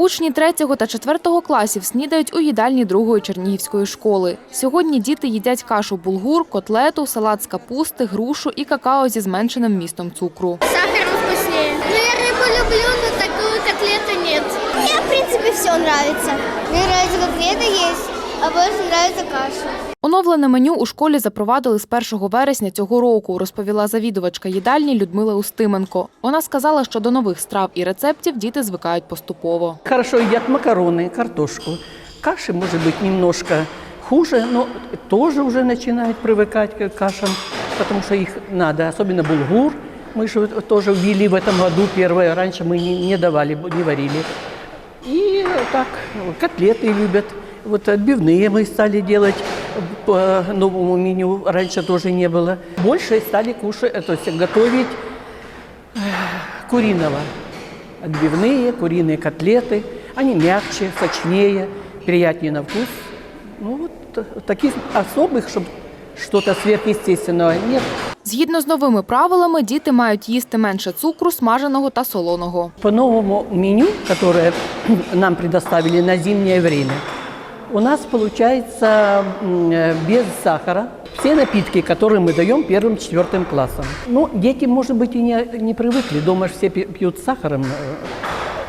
Учні 3 та 4 класів снідають у їдальні другої Чернігівської школи. Сьогодні діти їдять кашу булгур, котлету, салат з капусти, грушу і какао зі зменшеним містом цукру. Сахаром вкуснее. Ну, я рибу люблю, але таку котлету нет. Мені, в принципі, все подобається. Мені подобається котлета есть, а нравится каша. Оновлене меню у школі запровадили з 1 вересня цього року, розповіла завідувачка їдальні Людмила Устименко. Вона сказала, що до нових страв і рецептів діти звикають поступово. Хорошо едят макароны, картошку. Каши, может быть, немножко хуже, но тоже уже начинают привыкать к кашам, потому что их надо, особенно булгур. Мы же вот тоже ввели в этом году первое, раньше мы не, не давали, не варили. И так, котлеты любят. Вот отбивные мы стали делать по новому меню, раньше тоже не было. Больше стали кушать, э, то есть готовить э, куриного. Отбивные, куриные котлеты. Они мягче, сочнее, приятнее на вкус. Ну вот э, таких особых, чтобы что-то сверхъестественного нет. Згідно з новими правилами, діти мають їсти менше цукру, смаженого та солоного. По новому меню, которое нам предоставили на зимнее время, у нас получается э, без сахара все напитки, которые мы даем первым, четвертым классам. Ну, дети, может быть, и не, не привыкли, же все пьют с сахаром, э,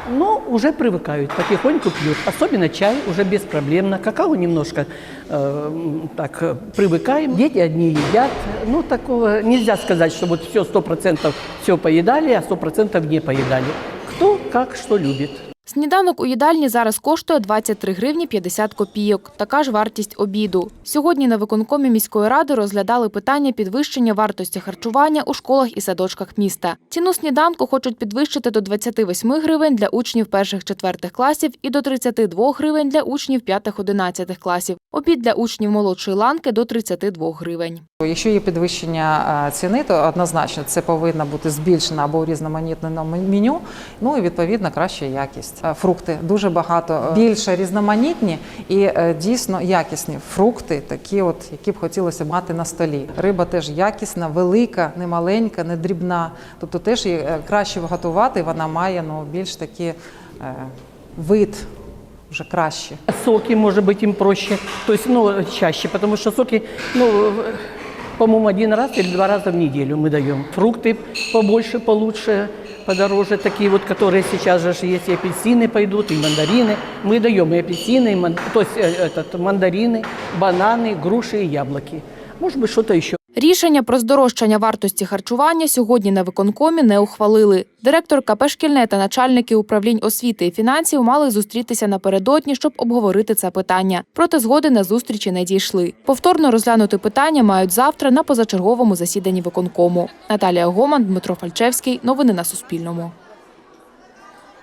но уже привыкают, потихоньку пьют. Особенно чай уже беспроблемно, какао немножко э, так э, привыкаем. Дети одни едят, ну, такого нельзя сказать, что вот все, сто процентов все поедали, а сто процентов не поедали. Кто как что любит. Сніданок у їдальні зараз коштує 23 гривні 50 копійок. Така ж вартість обіду. Сьогодні на виконкомі міської ради розглядали питання підвищення вартості харчування у школах і садочках міста. Ціну сніданку хочуть підвищити до 28 гривень для учнів перших-четвертих класів і до 32 гривень для учнів п'ятих-одинадцятих класів. Обід для учнів молодшої ланки до 32 гривень. Якщо є підвищення е, ціни, то однозначно це повинно бути збільшено або урізноманітнено меню. Ну і відповідно краща якість. Е, Фрукти дуже багато більше різноманітні і е, дійсно якісні фрукти, такі, от які б хотілося мати на столі. Риба теж якісна, велика, не маленька, не дрібна. Тобто теж її е, краще готувати. Вона має ну більш такий е, вид вже краще. Соки, может быть, им проще, то есть, ну, чаще, потому что соки, ну, в- по-моему, один раз или два раза в неделю мы даем. Фрукты побольше, получше, подороже, такие вот, которые сейчас же есть, и апельсины пойдут, и мандарины. Мы даем и апельсины, и ман- то есть э, этот, мандарины, бананы, груши и яблоки. Может быть, что-то еще. Рішення про здорожчання вартості харчування сьогодні на виконкомі не ухвалили. Директор КП «Шкільне» та начальники управлінь освіти і фінансів мали зустрітися напередодні, щоб обговорити це питання. Проте згоди на зустрічі не дійшли. Повторно розглянути питання мають завтра на позачерговому засіданні виконкому. Наталія Гоман, Дмитро Фальчевський. Новини на Суспільному.